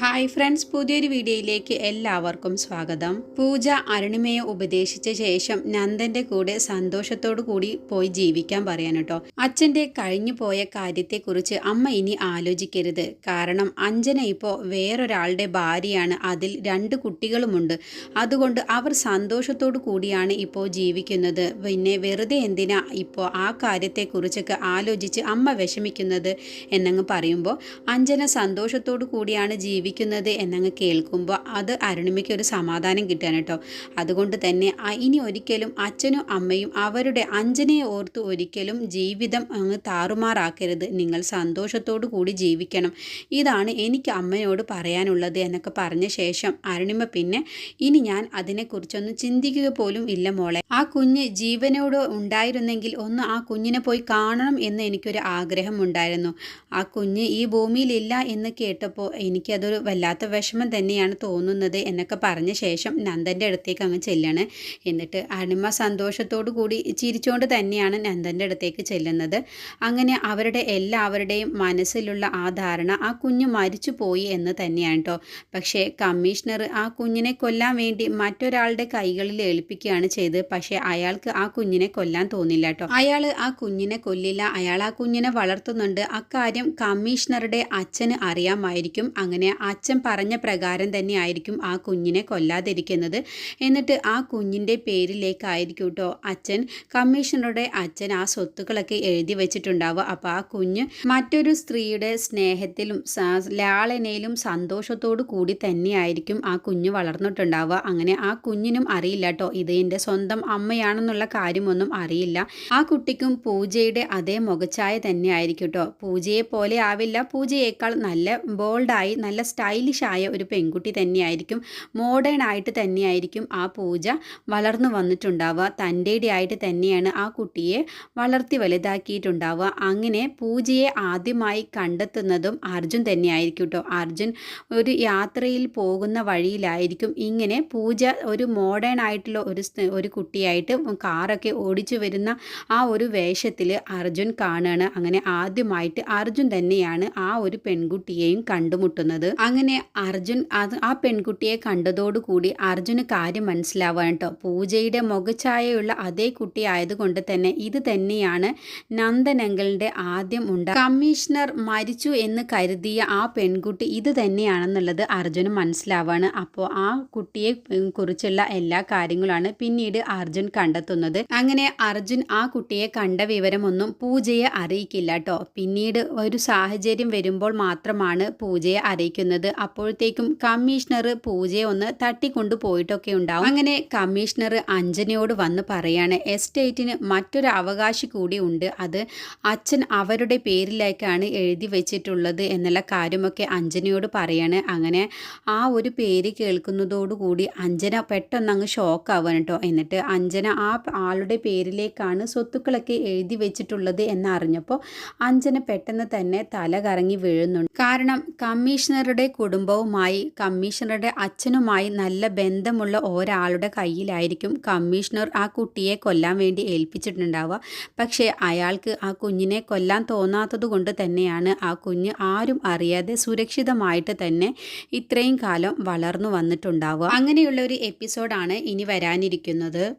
Hi friends പുതിയൊരു വീഡിയോയിലേക്ക് എല്ലാവർക്കും സ്വാഗതം. പൂജ അരുണിമയെ ഉപദേശിച്ച ശേഷം നന്ദന്റെ കൂടെ സന്തോഷത്തോടു കൂടി പോയി ജീവിക്കാൻ പറയാൻ കേട്ടോ അച്ഛന്റെ കഴിഞ്ഞു പോയ കാര്യത്തെക്കുറിച്ച് അമ്മ ഇനി ആലോചിക്കരുത്. കാരണം അഞ്ജന ഇപ്പോൾ വേറൊരാളുടെ ഭാര്യയാണ്. അതിൽ രണ്ട് കുട്ടികളുമുണ്ട്. അതുകൊണ്ട് അവർ സന്തോഷത്തോടു കൂടിയാണ് ഇപ്പോൾ ജീവിക്കുന്നത്. പിന്നെ വെറുതെ എന്തിനാ ഇപ്പോൾ ആ കാര്യത്തെക്കുറിച്ചൊക്കെ ആലോചിച്ച് അമ്മ വിഷമിക്കുന്നത്? എന്നങ്ങ് പറയുമ്പോൾ അഞ്ജന സന്തോഷത്തോടു കൂടിയാണ് ജീവിക്കുന്നത് എന്നങ്ങ് കേൾക്കുമ്പോൾ അത് അരുണിമയ്ക്ക് ഒരു സമാധാനം കിട്ടാൻ കേട്ടോ. അതുകൊണ്ട് തന്നെ ഇനി ഒരിക്കലും അച്ഛനും അമ്മയും അവരുടെ അഞ്ജനയെ ഓർത്ത് ഒരിക്കലും ജീവിതം അങ്ങ് താറുമാറാക്കരുത്. നിങ്ങൾ സന്തോഷത്തോടു കൂടി ജീവിക്കണം. ഇതാണ് എനിക്ക് അമ്മയോട് പറയാനുള്ളത് എന്നൊക്കെ പറഞ്ഞ ശേഷം അരുണിമ പിന്നെ ഇനി ഞാൻ അതിനെക്കുറിച്ചൊന്നും ചിന്തിക്കുക പോലും ഇല്ല മോളെ. ആ കുഞ്ഞ് ജീവനോട് ഉണ്ടായിരുന്നെങ്കിൽ ഒന്ന് ആ കുഞ്ഞിനെ പോയി കാണണം എന്ന് എനിക്കൊരു ആഗ്രഹം ഉണ്ടായിരുന്നു ആ കുഞ്ഞ് ഈ ഭൂമിയിലില്ല എന്ന് കേട്ടപ്പോൾ എനിക്കതൊരു വല്ലാത്ത വിഷമം തന്നെയാണ് തോന്നുന്നത് എന്നൊക്കെ പറഞ്ഞ ശേഷം നന്ദന്റെ അടുത്തേക്ക് അങ്ങ് ചെല്ലാണ്. എന്നിട്ട് അണിമ സന്തോഷത്തോടു കൂടി ചിരിച്ചുകൊണ്ട് തന്നെയാണ് നന്ദന്റെ അടുത്തേക്ക് ചെല്ലുന്നത്. അങ്ങനെ അവരുടെ എല്ലാവരുടെയും മനസ്സിലുള്ള ആ ധാരണ ആ കുഞ്ഞ് മരിച്ചു പോയി എന്ന് തന്നെയാണ് കേട്ടോ പക്ഷേ കമ്മീഷണർ ആ കുഞ്ഞിനെ കൊല്ലാൻ വേണ്ടി മറ്റൊരാളുടെ കൈകളിൽ ഏൽപ്പിക്കുകയാണ് ചെയ്തത്. പക്ഷേ അയാൾക്ക് ആ കുഞ്ഞിനെ കൊല്ലാൻ തോന്നില്ല കേട്ടോ അയാൾ ആ കുഞ്ഞിനെ കൊല്ലില്ല. അയാൾ ആ കുഞ്ഞിനെ വളർത്തുന്നുണ്ട്. അക്കാര്യം കമ്മീഷണറുടെ അച്ഛന് അറിയാമായിരിക്കും. അങ്ങനെ അച്ഛൻ പറഞ്ഞ പ്രകാരം തന്നെ ആയിരിക്കും ആ കുഞ്ഞിനെ കൊല്ലാതിരിക്കുന്നത്. എന്നിട്ട് ആ കുഞ്ഞിന്റെ പേരിലേക്കായിരിക്കും കേട്ടോ അച്ഛൻ കമ്മീഷണറുടെ അച്ഛൻ ആ സ്വത്തുക്കളൊക്കെ എഴുതി വെച്ചിട്ടുണ്ടാവുക. അപ്പോൾ ആ കുഞ്ഞ് മറ്റൊരു സ്ത്രീയുടെ സ്നേഹത്തിലും ലാളനയിലും സന്തോഷത്തോടു കൂടി തന്നെയായിരിക്കും ആ കുഞ്ഞ് വളർന്നിട്ടുണ്ടാവുക. അങ്ങനെ ആ കുഞ്ഞിനും അറിയില്ല കേട്ടോ ഇത് എന്റെ സ്വന്തം അമ്മയാണെന്നുള്ള കാര്യമൊന്നും അറിയില്ല. ആ കുട്ടിക്കും പൂജയുടെ അതേ മുഖച്ചായ തന്നെ ആയിരിക്കും കേട്ടോ പൂജയെ പോലെ ആവില്ല. പൂജയേക്കാൾ നല്ല ബോൾഡായി നല്ല സ്റ്റൈലിഷ് ആയ ഒരു പെൺകുട്ടി തന്നെയായിരിക്കും. മോഡേൺ ആയിട്ട് തന്നെയായിരിക്കും ആ പൂജ വളർന്നു വന്നിട്ടുണ്ടാവുക. തന്റെ ആയിട്ട് തന്നെയാണ് ആ കുട്ടിയെ വളർത്തി വലുതാക്കിയിട്ടുണ്ടാവുക. അങ്ങനെ പൂജയെ ആദ്യമായി കണ്ടെത്തുന്നതും അർജുൻ തന്നെയായിരിക്കും കേട്ടോ. അർജുൻ ഒരു യാത്രയിൽ പോകുന്ന വഴിയിലായിരിക്കും ഇങ്ങനെ പൂജ ഒരു മോഡേൺ ആയിട്ടുള്ള ഒരു ഒരു കുട്ടിയായിട്ട് കാറൊക്കെ ഓടിച്ചു വരുന്ന ആ ഒരു വേഷത്തിൽ അർജുൻ കാണുകയാണ് അങ്ങനെ ആദ്യമായിട്ട് അർജുൻ തന്നെയാണ് ആ ഒരു പെൺകുട്ടിയെയും കണ്ടുമുട്ടുന്നത്. അങ്ങനെ അർജുൻ അത് ആ പെൺകുട്ടിയെ കണ്ടതോടുകൂടി അർജുന് കാര്യം മനസ്സിലാവാണ് കേട്ടോ. പൂജയുടെ മുഖഛായയുള്ള അതേ കുട്ടി ആയതുകൊണ്ട് തന്നെ ഇത് തന്നെയാണ് നന്ദനങ്ങളുടെ ആദ്യം ഉണ്ട് കമ്മീഷണർ മരിച്ചു എന്ന് കരുതിയ ആ പെൺകുട്ടി ഇത് തന്നെയാണെന്നുള്ളത് അർജുന് മനസ്സിലാവാണ്. അപ്പോൾ ആ കുട്ടിയെ കുറിച്ചുള്ള എല്ലാ കാര്യങ്ങളാണ് പിന്നീട് അർജുൻ കണ്ടെത്തുന്നത്. അങ്ങനെ അർജുൻ ആ കുട്ടിയെ കണ്ട വിവരമൊന്നും പൂജയെ അറിയിക്കില്ല കേട്ടോ. പിന്നീട് ഒരു സാഹചര്യം വരുമ്പോൾ മാത്രമാണ് പൂജയെ അറിയിക്കുന്നത്. അപ്പോഴത്തേക്കും കമ്മീഷണർ പൂജയെ ഒന്ന് തട്ടിക്കൊണ്ടു പോയിട്ടൊക്കെ ഉണ്ടാവും. അങ്ങനെ കമ്മീഷണർ അഞ്ജനയോട് വന്ന് പറയാണ് എസ്റ്റേറ്റിന് മറ്റൊരു അവകാശി കൂടി ഉണ്ട്. അത് അച്ഛൻ അവരുടെ പേരിലേക്കാണ് എഴുതി വെച്ചിട്ടുള്ളത് എന്നുള്ള കാര്യമൊക്കെ അഞ്ജനയോട് പറയാണ്. അങ്ങനെ ആ ഒരു പേര് കേൾക്കുന്നതോടുകൂടി അഞ്ജന പെട്ടെന്ന് അങ്ങ് ഷോക്ക് ആവാൻ കേട്ടോ എന്നിട്ട് അഞ്ജന ആ ആളുടെ പേരിലേക്കാണ് സ്വത്തുക്കളൊക്കെ എഴുതി വെച്ചിട്ടുള്ളത് എന്നറിഞ്ഞപ്പോൾ അഞ്ജന പെട്ടെന്ന് തന്നെ തല കറങ്ങി വീഴുന്നുണ്ട്. കാരണം കമ്മീഷണറുടെ കുടുംബവുമായി കമ്മീഷണറുടെ അച്ഛനുമായി നല്ല ബന്ധമുള്ള ഒരാളുടെ കയ്യിലായിരിക്കും കമ്മീഷണർ ആ കുട്ടിയെ കൊല്ലാൻ വേണ്ടി ഏൽപ്പിച്ചിട്ടുണ്ടാവുക. പക്ഷേ അയാൾക്ക് ആ കുഞ്ഞിനെ കൊല്ലാൻ തോന്നാത്തത് കൊണ്ട് തന്നെയാണ് ആ കുഞ്ഞ് ആരും അറിയാതെ സുരക്ഷിതമായിട്ട് തന്നെ ഇത്രയും കാലം വളർന്നു വന്നിട്ടുണ്ടാവുക. അങ്ങനെയുള്ള ഒരു എപ്പിസോഡാണ് ഇനി വരാനിരിക്കുന്നത്.